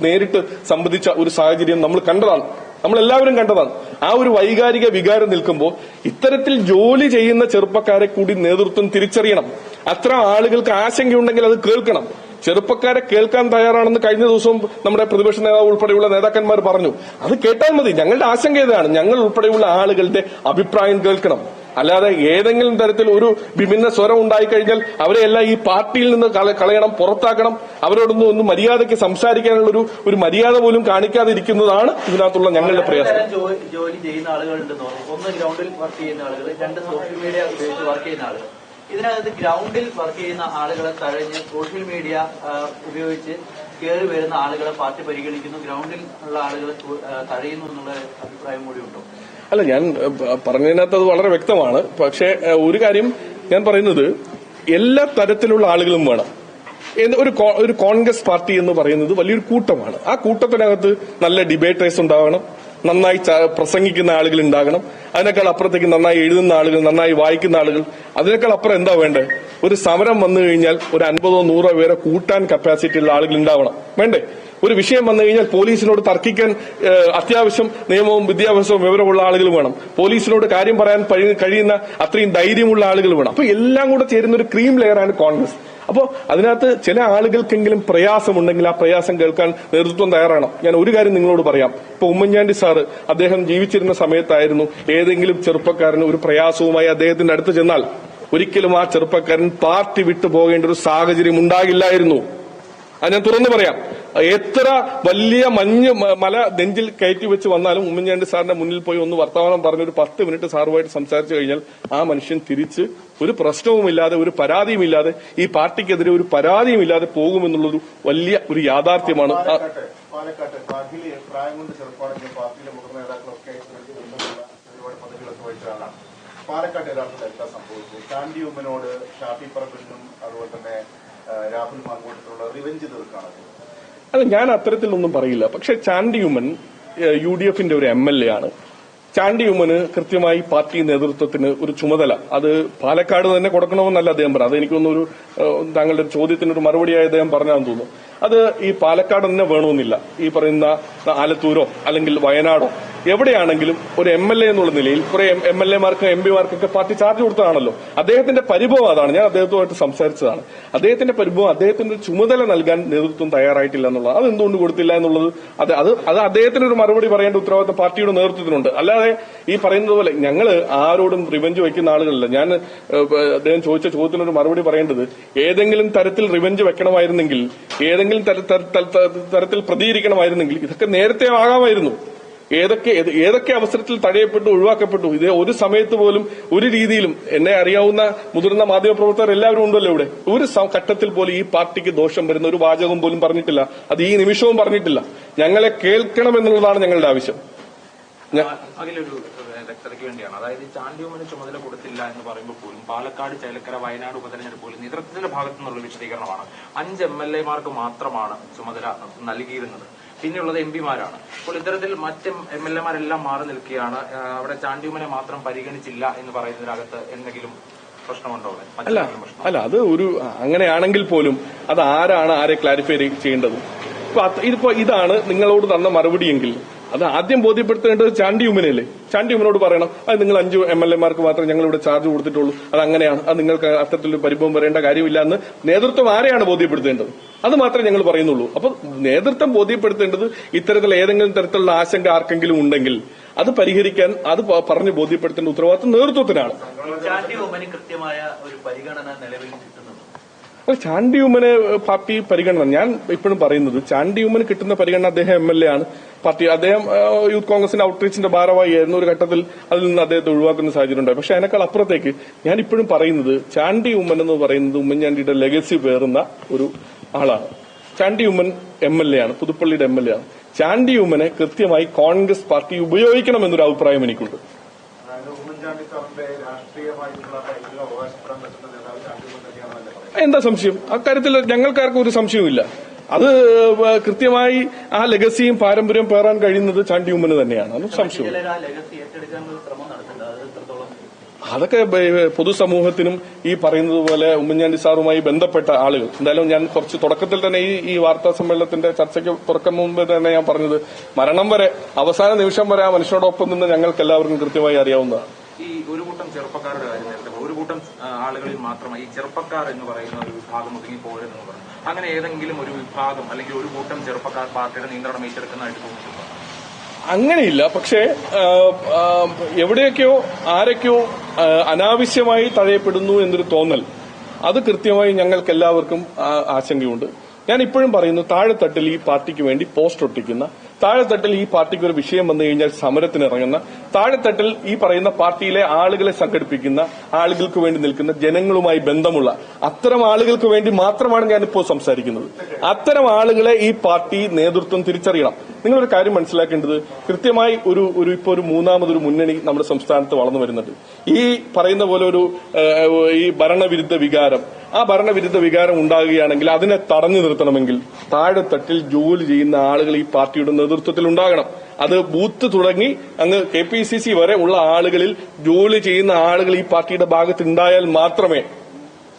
നേരിട്ട് സംബന്ധിച്ച ഒരു സാഹചര്യം നമ്മൾ കണ്ടതാണ്. നമ്മൾ എല്ലാവരും കണ്ടതാണ്. ആ ഒരു വൈകാരിക വികാരം നിൽക്കുമ്പോൾ ഇത്തരത്തിൽ ജോലി ചെയ്യുന്ന ചെറുപ്പക്കാരെ കൂടി നേതൃത്വം തിരിച്ചറിയണം. അത്ര ആളുകൾക്ക് ആശങ്കയുണ്ടെങ്കിൽ അത് കേൾക്കണം. ചെറുപ്പക്കാരെ കേൾക്കാൻ തയ്യാറാണെന്ന് കഴിഞ്ഞ ദിവസവും നമ്മുടെ പ്രതിപക്ഷ നേതാവ് ഉൾപ്പെടെയുള്ള നേതാക്കന്മാർ പറഞ്ഞു. അത് കേട്ടാൽ മതി. ഞങ്ങളുടെ ആശങ്ക ഇതാണ്. ഞങ്ങൾ ഉൾപ്പെടെയുള്ള ആളുകളുടെ അഭിപ്രായം കേൾക്കണം. അല്ലാതെ ഏതെങ്കിലും തരത്തിൽ ഒരു വിഭിന്ന സ്വരം ഉണ്ടായിക്കഴിഞ്ഞാൽ അവരെ എല്ലാം ഈ പാർട്ടിയിൽ നിന്ന് കളയണം പുറത്താക്കണം. അവരോടൊന്നും ഒന്നും മര്യാദയ്ക്ക് സംസാരിക്കാനുള്ള ഒരു ഒരു മര്യാദ പോലും കാണിക്കാതിരിക്കുന്നതാണ് ഇതിനകത്തുള്ള ഞങ്ങളുടെ പ്രയാസം. ജോലി ചെയ്യുന്ന ആളുകളുണ്ടെന്ന് ഒന്ന് ഗ്രൗണ്ടിൽ വർക്ക് ചെയ്യുന്ന ആളുകൾ രണ്ട് സോഷ്യൽ മീഡിയ ഉപയോഗിച്ച് വർക്ക് ചെയ്യുന്ന ആളുകൾ ഇതിനകത്ത് ഗ്രൗണ്ടിൽ വർക്ക് ചെയ്യുന്ന ആളുകളെ തഴഞ്ഞ് സോഷ്യൽ മീഡിയ ഉപയോഗിച്ച് കയറി വരുന്ന ആളുകളെ പാർട്ടി പരിഗണിക്കുന്നു. ഗ്രൗണ്ടിൽ ഉള്ള ആളുകളെ തഴയുന്നു എന്നുള്ള അഭിപ്രായം കൂടി ഉണ്ടോ അല്ല ഞാൻ പറഞ്ഞതിനകത്ത് അത് വളരെ വ്യക്തമാണ്. പക്ഷേ ഒരു കാര്യം ഞാൻ പറയുന്നത് എല്ലാ തരത്തിലുള്ള ആളുകളും വേണം. ഒരു ഒരു കോൺഗ്രസ് പാർട്ടി എന്ന് പറയുന്നത് വലിയൊരു കൂട്ടമാണ്. ആ കൂട്ടത്തിനകത്ത് നല്ല ഡിബേറ്റേഴ്സ് ഉണ്ടാവണം. നന്നായി പ്രസംഗിക്കുന്ന ആളുകൾ ഉണ്ടാകണം. അതിനേക്കാൾ അപ്പുറത്തേക്ക് നന്നായി എഴുതുന്ന ആളുകൾ നന്നായി വായിക്കുന്ന ആളുകൾ. അതിനേക്കാൾ അപ്പുറം എന്താ വേണ്ടേ? ഒരു സമരം വന്നു കഴിഞ്ഞാൽ ഒരു അൻപതോ നൂറോ പേരെ കൂട്ടാൻ കപ്പാസിറ്റി ഉള്ള ആളുകൾ ഉണ്ടാവണം. വേണ്ടേ? ഒരു വിഷയം വന്നു കഴിഞ്ഞാൽ പോലീസിനോട് തർക്കിക്കാൻ അത്യാവശ്യം നിയമവും വിദ്യാഭ്യാസവും വിവരമുള്ള ആളുകൾ വേണം. പോലീസിനോട് കാര്യം പറയാൻ കഴിയുന്ന അത്രയും ധൈര്യമുള്ള ആളുകൾ വേണം. അപ്പൊ എല്ലാം കൂടെ ചേരുന്ന ഒരു ക്രീം ലെയറാണ് കോൺഗ്രസ്. അപ്പോൾ അതിനകത്ത് ചില ആളുകൾക്കെങ്കിലും പ്രയാസമുണ്ടെങ്കിൽ ആ പ്രയാസം കേൾക്കാൻ നേതൃത്വം തയ്യാറാണ്. ഞാൻ ഒരു കാര്യം നിങ്ങളോട് പറയാം. ഇപ്പൊ ഉമ്മൻചാണ്ടി സാറ് അദ്ദേഹം ജീവിച്ചിരുന്ന സമയത്തായിരുന്നു ഏതെങ്കിലും ചെറുപ്പക്കാരന് ഒരു പ്രയാസവുമായി അദ്ദേഹത്തിന്റെ അടുത്ത് ചെന്നാൽ ഒരിക്കലും ആ ചെറുപ്പക്കാരൻ പാർട്ടി വിട്ടു പോകേണ്ട ഒരു സാഹചര്യം ഉണ്ടാകില്ലായിരുന്നു. അത് ഞാൻ തുറന്നു പറയാം. എത്ര വലിയ മഞ്ഞ് മല നെഞ്ചിൽ കയറ്റി വെച്ച് വന്നാലും ഉമ്മൻചാണ്ടി സാറിന്റെ മുന്നിൽ പോയി ഒന്ന് വർത്തമാനം പറഞ്ഞ് ഒരു പത്ത് മിനിറ്റ് സാറുമായിട്ട് സംസാരിച്ചു കഴിഞ്ഞാൽ ആ മനുഷ്യൻ തിരിച്ച് ഒരു പ്രശ്നവുമില്ലാതെ ഒരു പരാതിയുമില്ലാതെ ഈ പാർട്ടിക്കെതിരെ ഒരു പരാതിയുമില്ലാതെ പോകുമെന്നുള്ളൊരു വലിയ ഒരു യാഥാർത്ഥ്യമാണ്. പാലക്കാട്ട് അഖിൽ പ്രായം കൊണ്ട് എന്താ സംഭവിച്ചത്? ചാണ്ടി ഉമ്മനോട് ഷാഫി അതുപോലെ തന്നെ രാഹുൽ മാങ്കോട്ടത്തിലുള്ള റിവെഞ്ച് തീർക്കാണ്? അല്ല ഞാൻ അത്തരത്തിലൊന്നും പറയില്ല. പക്ഷെ ചാണ്ടി ഉമ്മൻ യു ഡി എഫിന്റെ ഒരു എം എൽ എ ആണ്. ചാണ്ടി കൃത്യമായി പാർട്ടി നേതൃത്വത്തിന് ഒരു ചുമതല. അത് പാലക്കാട് തന്നെ കൊടുക്കണമെന്നല്ല അദ്ദേഹം പറഞ്ഞത്. അത് എനിക്കൊന്നൊരു താങ്കളുടെ ചോദ്യത്തിനൊരു മറുപടിയായി അദ്ദേഹം പറഞ്ഞാന്ന് തോന്നുന്നു. അത് ഈ പാലക്കാട് തന്നെ വേണമെന്നില്ല. ഈ പറയുന്ന ആലത്തൂരോ അല്ലെങ്കിൽ വയനാടോ എവിടെയാണെങ്കിലും ഒരു എം എൽ എ എന്നുള്ള നിലയിൽ കുറെ എം എൽ എമാർക്കും എം പിമാർക്കൊക്കെ പാർട്ടി ചാർജ് കൊടുത്തതാണല്ലോ. അദ്ദേഹത്തിന്റെ പരിഭവം അതാണ്. ഞാൻ അദ്ദേഹത്തുമായിട്ട് സംസാരിച്ചതാണ്. അദ്ദേഹത്തിന്റെ പരിഭവം അദ്ദേഹത്തിന്റെ ഒരു ചുമതല നൽകാൻ നേതൃത്വം തയ്യാറായിട്ടില്ല എന്നുള്ളത് അത് എന്തുകൊണ്ട് കൊടുത്തില്ല എന്നുള്ളത് അത് അത് അത് അദ്ദേഹത്തിന് ഒരു മറുപടി പറയേണ്ട ഉത്തരവാദിത്തം പാർട്ടിയുടെ നേതൃത്വത്തിനുണ്ട്. അല്ലാതെ ഈ പറയുന്നത് പോലെ ഞങ്ങൾ ആരോടും റിവഞ്ച് വയ്ക്കുന്ന ആളുകളല്ല. ഞാൻ അദ്ദേഹം ചോദിച്ച ചോദ്യത്തിനൊരു മറുപടി പറയേണ്ടത് ഏതെങ്കിലും തരത്തിൽ റിവഞ്ച് വെക്കണമായിരുന്നെങ്കിൽ ഏതെങ്കിലും തര- തര- തര- തരത്തിൽ പ്രതികരിക്കണമായിരുന്നെങ്കിൽ ഇതൊക്കെ നേരത്തെ ആകാമായിരുന്നു. ഏതൊക്കെ ഏതൊക്കെ അവസരത്തിൽ തടയപ്പെട്ടു ഒഴിവാക്കപ്പെട്ടു ഇത് ഒരു സമയത്ത് പോലും ഒരു രീതിയിലും എന്നെ അറിയാവുന്ന മുതിർന്ന മാധ്യമപ്രവർത്തകർ എല്ലാവരും ഉണ്ടല്ലോ ഇവിടെ. ഒരു ഘട്ടത്തിൽ പോലും ഈ പാർട്ടിക്ക് ദോഷം വരുന്ന ഒരു വാചകം പോലും പറഞ്ഞിട്ടില്ല. അത് ഈ നിമിഷവും പറഞ്ഞിട്ടില്ല. ഞങ്ങളെ കേൾക്കണം എന്നുള്ളതാണ് ഞങ്ങളുടെ ആവശ്യം. അതിലൊരു അതായത് ചാണ്ടിയോമന് ചുമതല കൊടുത്തില്ല എന്ന് പറയുമ്പോൾ പോലും പാലക്കാട് ചേലക്കര വയനാട് ഉപതെരഞ്ഞെടുപ്പിൽ നേതൃത്വത്തിന്റെ ഭാഗത്തു നിന്നുള്ള വിശദീകരണമാണ്. അഞ്ച് എം എൽ എമാർക്ക് മാത്രമാണ് ചുമതല നൽകിയിരുന്നത്. പിന്നെയുള്ളത് എം പിമാരാണ്. അപ്പോൾ ഇത്തരത്തിൽ മറ്റ് എം എൽ എമാരെല്ലാം മാറി നിൽക്കുകയാണ്. അവിടെ ചാണ്ടിയുമനെ മാത്രം പരിഗണിച്ചില്ല എന്ന് പറയുന്നതിനകത്ത് എന്തെങ്കിലും പ്രശ്നമുണ്ടോ അല്ല അല്ല അത് ഒരു അങ്ങനെയാണെങ്കിൽ പോലും അത് ആരാണ് ആരെ ക്ലാരിഫൈ ചെയ്യേണ്ടത്? ഇപ്പൊ ഇതിപ്പോ ഇതാണ് നിങ്ങളോട് തന്ന മറുപടിയെങ്കിൽ അത് ആദ്യം ബോധ്യപ്പെടുത്തേണ്ടത് ചാണ്ടി ഉമ്മനല്ലേ ചാണ്ടി ഉമ്മനോട് പറയണം അത് നിങ്ങൾ അഞ്ച് എം എൽ എമാർക്ക് മാത്രം ഞങ്ങൾ ഇവിടെ ചാർജ് കൊടുത്തിട്ടുള്ളൂ. അത് അങ്ങനെയാണ്. അത് നിങ്ങൾക്ക് അത്തരത്തിലൊരു പരിഭവം വരേണ്ട കാര്യമില്ല എന്ന് നേതൃത്വം ആരെയാണ് ബോധ്യപ്പെടുത്തേണ്ടത്? അത് മാത്രമേ ഞങ്ങൾ പറയുന്നുള്ളൂ. അപ്പൊ നേതൃത്വം ബോധ്യപ്പെടുത്തേണ്ടത് ഇത്തരത്തിൽ ഏതെങ്കിലും തരത്തിലുള്ള ആശങ്ക ആർക്കെങ്കിലും ഉണ്ടെങ്കിൽ അത് പരിഹരിക്കാൻ അത് പറഞ്ഞ് ബോധ്യപ്പെടുത്തേണ്ട ഉത്തരവാദിത്വം നേതൃത്വത്തിനാണ്. കൃത്യമായ ഒരു പരിഗണന അല്ല ചാണ്ടി ഉമ്മനെ പാർട്ടി പരിഗണന ഞാൻ ഇപ്പോഴും പറയുന്നത് ചാണ്ടി ഉമ്മന് കിട്ടുന്ന പരിഗണന അദ്ദേഹം എം എൽ എ ആണ്. പാർട്ടി അദ്ദേഹം യൂത്ത് കോൺഗ്രസിന്റെ ഔട്ട്റീച്ചിന്റെ ഭാരവാഹിയായിരുന്നു ഒരു ഘട്ടത്തിൽ അതിൽ നിന്ന് അദ്ദേഹത്തെ ഒഴിവാക്കുന്ന സാഹചര്യം ഉണ്ടായി പക്ഷെ അതിനേക്കാൾ അപ്പുറത്തേക്ക് ഞാൻ ഇപ്പോഴും പറയുന്നത് ചാണ്ടി ഉമ്മൻ എന്ന് പറയുന്നത് ഉമ്മൻചാണ്ടിയുടെ ലെഗസി പേറുന്ന ഒരു ആളാണ്. Chandy Oommen M L A ആണ് പുതുപ്പള്ളിയുടെ എം എൽ എ ആണ്. ചാണ്ടി ഉമ്മനെ കൃത്യമായി കോൺഗ്രസ് പാർട്ടി ഉപയോഗിക്കണമെന്നൊരു അഭിപ്രായം എനിക്കുണ്ട് അതായത് ഉമ്മൻചാണ്ടി സാറിന്റെ രാഷ്ട്രീയമായിട്ടുള്ള കൈകൾ അവകാശപ്പെടാൻ പറ്റുന്ന നേതാവ് ചാണ്ടി ഉമ്മൻ തന്നെയാണെന്നല്ലേ പറയുന്നത് എന്താ സംശയം? അക്കാര്യത്തിൽ ഞങ്ങൾക്കാർക്കും ഒരു സംശയവുമില്ല. അത് കൃത്യമായി ആ ലെഗസിയും പാരമ്പര്യം പേറാൻ കഴിയുന്നത് ചാണ്ടി ഉമ്മന് തന്നെയാണ്. അത് സംശയം അതൊക്കെ പൊതുസമൂഹത്തിനും ഈ പറയുന്നത് പോലെ ഉമ്മൻചാണ്ടി സാറുമായി ബന്ധപ്പെട്ട ആളുകൾ. എന്തായാലും ഞാൻ കുറച്ച് തുടക്കത്തിൽ തന്നെ ഈ ഈ വാർത്താ സമ്മേളനത്തിന്റെ ചർച്ചയ്ക്ക് തുറക്കം മുമ്പ് തന്നെ ഞാൻ പറഞ്ഞത് മരണം വരെ അവസാന നിമിഷം വരെ ആ മനുഷ്യനോടൊപ്പം നിന്ന് ഞങ്ങൾക്ക് എല്ലാവർക്കും കൃത്യമായി അറിയാവുന്നതാണ്. ഈ ഒരു കൂട്ടം ചെറുപ്പക്കാരുടെ കാര്യം ആളുകളിൽ മാത്രമായി. ഈ ചെറുപ്പക്കാർ എന്ന് പറയുന്ന ഒരു വിഭാഗം ഒതുങ്ങി പോരെന്ന് പറഞ്ഞു. അങ്ങനെ ഏതെങ്കിലും ഒരു വിഭാഗം അല്ലെങ്കിൽ ഒരു കൂട്ടം ചെറുപ്പക്കാർ പാർട്ടിയുടെ നിയന്ത്രണം ഏറ്റെടുക്കുന്നതായിട്ട് തോന്നിയിട്ടുണ്ട്? അങ്ങനെയില്ല. പക്ഷേ എവിടെയൊക്കെയോ ആരൊക്കെയോ അനാവശ്യമായി തഴയപ്പെടുന്നു എന്നൊരു തോന്നൽ. അത് കൃത്യമായി ഞങ്ങൾക്ക് എല്ലാവർക്കും ആശങ്കയുണ്ട്. ഞാൻ ഇപ്പോഴും പറയുന്നു താഴെത്തട്ടിൽ ഈ പാർട്ടിക്ക് വേണ്ടി പോസ്റ്റ് ഒട്ടിക്കുന്ന താഴെത്തട്ടിൽ ഈ പാർട്ടിക്ക് ഒരു വിഷയം വന്നു കഴിഞ്ഞാൽ സമരത്തിന് സമരത്തിനിറങ്ങുന്ന താഴെത്തട്ടിൽ ഈ പറയുന്ന പാർട്ടിയിലെ ആളുകളെ സംഘടിപ്പിക്കുന്ന ആളുകൾക്ക് വേണ്ടി നിൽക്കുന്ന ജനങ്ങളുമായി ബന്ധമുള്ള അത്തരം ആളുകൾക്ക് വേണ്ടി മാത്രമാണ് ഞാനിപ്പോൾ സംസാരിക്കുന്നത്. അത്തരം ആളുകളെ ഈ പാർട്ടി നേതൃത്വം തിരിച്ചറിയണം. നിങ്ങളൊരു കാര്യം മനസ്സിലാക്കേണ്ടത് കൃത്യമായി ഒരു ഒരു ഇപ്പോൾ ഒരു മൂന്നാമതൊരു മുന്നണി നമ്മുടെ സംസ്ഥാനത്ത് വളർന്നു വരുന്നുണ്ട്. ഈ പറയുന്ന പോലെ ഒരു ഈ ഭരണവിരുദ്ധ വികാരം ആ ഭരണവിരുദ്ധ വികാരം ഉണ്ടാകുകയാണെങ്കിൽ അതിനെ തടഞ്ഞു നിർത്തണമെങ്കിൽ താഴെത്തട്ടിൽ ജോലി ചെയ്യുന്ന ആളുകൾ ഈ പാർട്ടിയുടെ നേതൃത്വത്തിൽ ഉണ്ടാകണം. അത് ബൂത്ത് തുടങ്ങി അങ്ങ് കെ പി സി സി വരെ ഉള്ള ആളുകളിൽ ജോലി ചെയ്യുന്ന ആളുകൾ ഈ പാർട്ടിയുടെ ഭാഗത്ത് ഉണ്ടായാൽ മാത്രമേ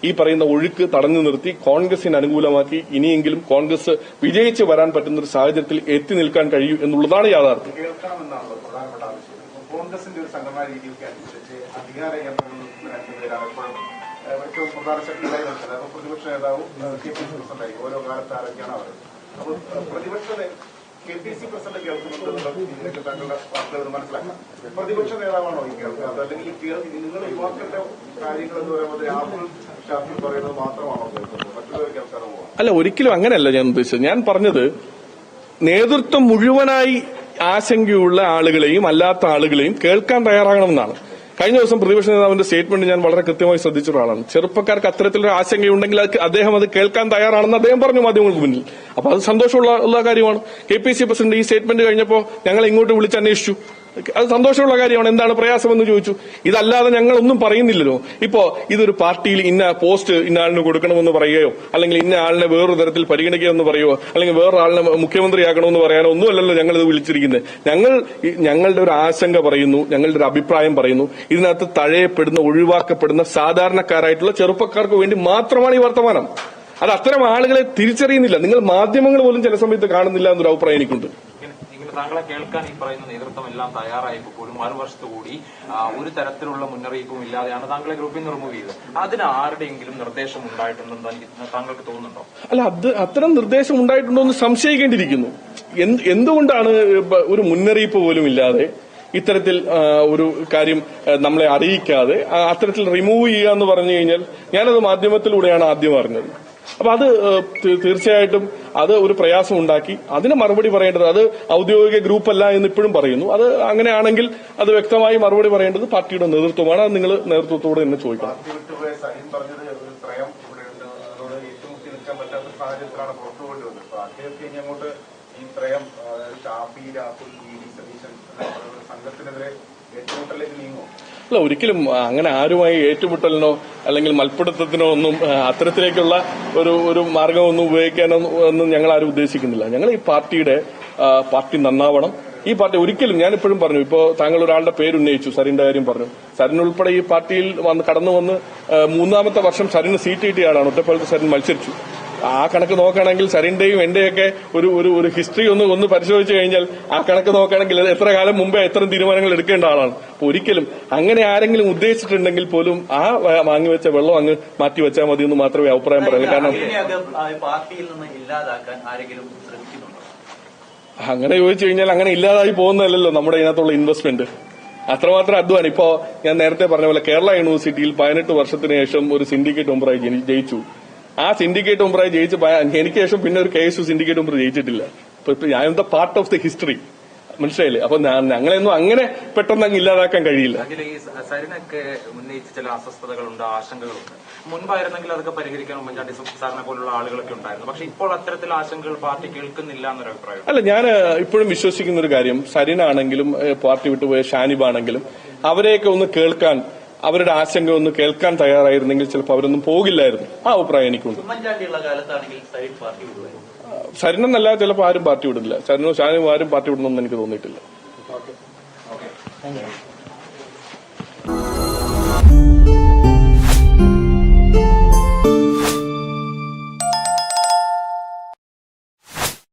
ഈ പറയുന്ന ഒഴുക്ക് തടഞ്ഞു നിർത്തി കോൺഗ്രസിന് അനുകൂലമാക്കി ഇനിയെങ്കിലും കോൺഗ്രസ് വിജയിച്ച് വരാൻ പറ്റുന്ന ഒരു സാഹചര്യത്തിൽ എത്തി നിൽക്കാൻ കഴിയൂ എന്നുള്ളതാണ് യാഥാർത്ഥ്യം. കോൺഗ്രസിന്റെ ഒരു സംഘടനാ രീതിയൊക്കെ ഏറ്റവും പ്രധാന ശക്തിയായി പ്രതിപക്ഷ നേതാവും ഓരോ കാലത്ത് ആരൊക്കെയാണ് അവർ പ്രതിപക്ഷ കെ പി സി പ്രസിഡന്റ് കേൾക്കുന്നുണ്ട് താങ്കളുടെ വാക്കുകൾ മനസ്സിലാക്കാം പ്രതിപക്ഷ നേതാവാണോ ഈ കേൾക്കുന്നത് അല്ലെങ്കിൽ നിങ്ങൾ യുവാക്കളുടെ കാര്യങ്ങൾ എന്ന് പറയുന്നത് രാഹുൽ ഷാഫി പറയുന്നത് മാത്രമാണോ കേൾക്കുന്നത് മറ്റുള്ളവർ കേൾക്കാതെ അല്ല ഒരിക്കലും അങ്ങനെയല്ല ഞാൻ ഉദ്ദേശിച്ചത്. ഞാൻ പറഞ്ഞത് നേതൃത്വം മുഴുവനായി ആശങ്കയുള്ള ആളുകളെയും അല്ലാത്ത ആളുകളെയും കേൾക്കാൻ തയ്യാറാകണമെന്നാണ്. കഴിഞ്ഞ ദിവസം പ്രതിപക്ഷ നേതാവിന്റെ സ്റ്റേറ്റ്മെന്റ് ഞാൻ വളരെ കൃത്യമായി ശ്രദ്ധിച്ച ഒരാളാണ് ചെറുപ്പക്കാർക്ക് അത്തരത്തിലൊരു ആശങ്കയുണ്ടെങ്കിൽ അത് അദ്ദേഹം അത് കേൾക്കാൻ തയ്യാറാണെന്ന് അദ്ദേഹം പറഞ്ഞു മാധ്യമങ്ങൾക്ക് മുന്നിൽ. അപ്പൊ അത് സന്തോഷമുള്ള കാര്യമാണ്. കെ പി സി പ്രസിഡന്റ് ഈ സ്റ്റേറ്റ്മെന്റ് കഴിഞ്ഞപ്പോൾ ഞങ്ങൾ ഇങ്ങോട്ട് വിളിച്ച് അന്വേഷിച്ചു. അത് സന്തോഷമുള്ള കാര്യമാണ്. എന്താണ് പ്രയാസമെന്ന് ചോദിച്ചു. ഇതല്ലാതെ ഞങ്ങൾ ഒന്നും പറയുന്നില്ലല്ലോ. ഇപ്പോ ഇതൊരു പാർട്ടിയിൽ ഇന്ന പോസ്റ്റ് ഇന്ന ആളിന് കൊടുക്കണമെന്ന് പറയുകയോ അല്ലെങ്കിൽ ഇന്ന ആളിനെ വേറൊരു തരത്തിൽ പരിഗണിക്കുകയെന്ന് പറയുകയോ അല്ലെങ്കിൽ വേറെ വേറൊരാളിനെ മുഖ്യമന്ത്രിയാക്കണമെന്ന് പറയാനോ ഒന്നുമല്ലല്ലോ ഞങ്ങൾ ഇത് വിളിച്ചിരിക്കുന്നത് ഞങ്ങൾ ഞങ്ങളുടെ ഒരു ആശങ്ക പറയുന്നു ഞങ്ങളുടെ ഒരു അഭിപ്രായം പറയുന്നു. ഇതിനകത്ത് തഴയപ്പെടുന്ന ഒഴിവാക്കപ്പെടുന്ന സാധാരണക്കാരായിട്ടുള്ള ചെറുപ്പക്കാർക്ക് വേണ്ടി മാത്രമാണ് ഈ വർത്തമാനം. അത് അത്തരം ആളുകളെ തിരിച്ചറിയുന്നില്ല. നിങ്ങൾ മാധ്യമങ്ങൾ പോലും ചില സമയത്ത് കാണുന്നില്ല എന്നൊരു അഭിപ്രായം എനിക്കുണ്ട്. താങ്കളെ കേൾക്കാൻ ഈ പറയുന്ന നേതൃത്വം എല്ലാം തയ്യാറായപ്പോൾ പോലും മറുവശത്ത് കൂടി ഒരു തരത്തിലുള്ള മുന്നറിയിപ്പും ഇല്ലാതെയാണ് താങ്കളെ ഗ്രൂപ്പിൽ നിന്ന് റിമൂവ് ചെയ്തത്. അതിന് ആരുടെയെങ്കിലും നിർദ്ദേശം ഉണ്ടായിട്ടുണ്ടെന്ന് എനിക്ക് താങ്കൾക്ക് തോന്നുന്നുണ്ടോ? അല്ല അത് അത്തരം നിർദ്ദേശം ഉണ്ടായിട്ടുണ്ടോ എന്ന് സംശയിക്കേണ്ടിയിരിക്കുന്നു. എന്ത് എന്തുകൊണ്ടാണ് ഒരു മുന്നറിയിപ്പ് പോലും ഇല്ലാതെ ഇത്തരത്തിൽ ഒരു കാര്യം നമ്മളെ അറിയിക്കാതെ അത്തരത്തിൽ റിമൂവ് ചെയ്യുക എന്ന് പറഞ്ഞു കഴിഞ്ഞാൽ ഞാനത് മാധ്യമത്തിലൂടെയാണ് ആദ്യം അറിഞ്ഞത്. അപ്പൊ അത് തീർച്ചയായിട്ടും അത് ഒരു പ്രയാസം ഉണ്ടാക്കി. അതിന് മറുപടി പറയേണ്ടത് അത് ഔദ്യോഗിക ഗ്രൂപ്പ് അല്ല എന്ന് ഇപ്പോഴും പറയുന്നു. അത് അങ്ങനെയാണെങ്കിൽ അത് വ്യക്തമായി മറുപടി പറയേണ്ടത് പാർട്ടിയുടെ നേതൃത്വമാണ്. അത് നിങ്ങൾ നേതൃത്വത്തോട് തന്നെ ചോദിക്കണം പാർട്ടി വിട്ടുപോയ സലീം പറഞ്ഞത് ഒരു ത്രയം ഇവിടെ ഉണ്ട് അതോട് ഏറ്റുമുട്ടി നിൽക്കാൻ പറ്റാത്ത സാഹചര്യത്തിലാണ് പുറത്തു കൊണ്ടുവന്നത് അപ്പൊ അദ്ദേഹത്തെ ഇനി അങ്ങോട്ട് ഈ ത്രയം അതായത് ഷാഫി രാഹുൽ വി ഡി സതീശൻ എന്ന പറയുന്ന സംഘത്തിനെതിരെ ഏറ്റുമുട്ടലിലേക്ക് നീങ്ങുമോ അല്ല ഒരിക്കലും അങ്ങനെ ആരുമായി ഏറ്റുമുട്ടലിനോ അല്ലെങ്കിൽ മൽപ്പിടുത്തത്തിനോ ഒന്നും അത്തരത്തിലേക്കുള്ള ഒരു ഒരു മാർഗമൊന്നും ഉപയോഗിക്കാനോ ഒന്നും ഞങ്ങൾ ആരും ഉദ്ദേശിക്കുന്നില്ല. ഞങ്ങൾ ഈ പാർട്ടിയുടെ പാർട്ടി നന്നാവണം. ഈ പാർട്ടി ഒരിക്കലും ഞാൻ ഇപ്പോഴും പറഞ്ഞു ഇപ്പോൾ താങ്കൾ ഒരാളുടെ പേര് ഉന്നയിച്ചു സരിന്റെ കാര്യം പറഞ്ഞു. സരിൻ ഉൾപ്പെടെ ഈ പാർട്ടിയിൽ വന്ന് കടന്നു വന്ന് മൂന്നാമത്തെ വർഷം സരിന് സീറ്റ് കിട്ടിയ ആളാണ്. ഒറ്റപ്പാലത്ത് സരിൻ മത്സരിച്ചു. ആ കണക്ക് നോക്കുകയാണെങ്കിൽ സരിന്റെയും എന്റെയൊക്കെ ഒരു ഒരു ഒരു ഹിസ്റ്ററി ഒന്ന് ഒന്ന് പരിശോധിച്ചു കഴിഞ്ഞാൽ ആ കണക്ക് നോക്കുകയാണെങ്കിൽ എത്ര കാലം മുമ്പേ എത്ര തീരുമാനങ്ങൾ എടുക്കേണ്ട ആളാണ്. അപ്പൊ ഒരിക്കലും അങ്ങനെ ആരെങ്കിലും ഉദ്ദേശിച്ചിട്ടുണ്ടെങ്കിൽ പോലും ആ വാങ്ങി വാങ്ങിവെച്ച വെള്ളം അങ്ങ് മാറ്റി വെച്ചാൽ മതി എന്ന് മാത്രമേ അഭിപ്രായം പറയുള്ളൂ. കാരണം പാർട്ടിയിൽ നിന്ന് ഇല്ലാതാക്കാൻ ആരെങ്കിലും ശ്രമിക്കുന്നുണ്ടോ? അങ്ങനെ ചോദിച്ചു കഴിഞ്ഞാൽ അങ്ങനെ ഇല്ലാതായി പോകുന്നതല്ലല്ലോ നമ്മുടെ ഇതിനകത്തുള്ള ഇൻവെസ്റ്റ്മെന്റ് അത്രമാത്രം അധ്വാനം. ഇപ്പോ ഞാൻ നേരത്തെ പറഞ്ഞ പോലെ കേരള യൂണിവേഴ്സിറ്റിയിൽ പതിനെട്ട് വർഷത്തിന് ശേഷം ഒരു സിൻഡിക്കേറ്റ് മെമ്പറായി ജയിച്ചു. ആ സിൻഡിക്കേറ്റ് മെമ്പറായി ജയിച്ച് എനിക്ക് ശേഷം പിന്നെ ഒരു കേസ് സിൻഡിക്കേറ്റ് മെമ്പർ ജയിച്ചിട്ടില്ല. ഞാൻ the part of the history മനസ്സിലായില്ലേ? അപ്പൊ ഞങ്ങളെയൊന്നും അങ്ങനെ പെട്ടെന്ന് അങ്ങ് ഇല്ലാതാക്കാൻ കഴിയില്ല. സരിനൊക്കെ ഉന്നയിച്ച ചില അസ്വസ്ഥതകളുണ്ട് ആശങ്കകളുണ്ട്. മുൻപായിരുന്നെങ്കിൽ അതൊക്കെ പരിഹരിക്കാൻ ഉമ്മൻചാണ്ടി സാറിനെ പോലുള്ള ആളുകളൊക്കെ ഉണ്ടായിരുന്നു. പക്ഷെ ഇപ്പോൾ അത്തരത്തിൽ ആശങ്കകൾ പാർട്ടി കേൾക്കുന്നില്ല എന്നൊരു അഭിപ്രായം. അല്ല ഞാൻ ഇപ്പോഴും വിശ്വസിക്കുന്ന ഒരു കാര്യം. സരിനാണെങ്കിലും പാർട്ടി വിട്ടുപോയ ഷാനിബാണെങ്കിലും അവരെയൊക്കെ ഒന്ന് കേൾക്കാൻ അവരുടെ ആശങ്ക ഒന്ന് കേൾക്കാൻ തയ്യാറായിരുന്നെങ്കിൽ ചിലപ്പോൾ അവരൊന്നും പോകില്ലായിരുന്നു. ആ അഭിപ്രായം എനിക്കുണ്ട്. ഉമ്മൻചാണ്ടിയുള്ള കാലത്താണെങ്കിൽ സൈഡ് പാർട്ടി വിടുവായിരുന്നു. സരിനെന്നല്ല ചിലപ്പോൾ ആരും പാർട്ടി വിടില്ല. സരിനോ ഷാനും ആരും പാർട്ടി വിടണമെന്ന് എനിക്ക് തോന്നിയിട്ടില്ല.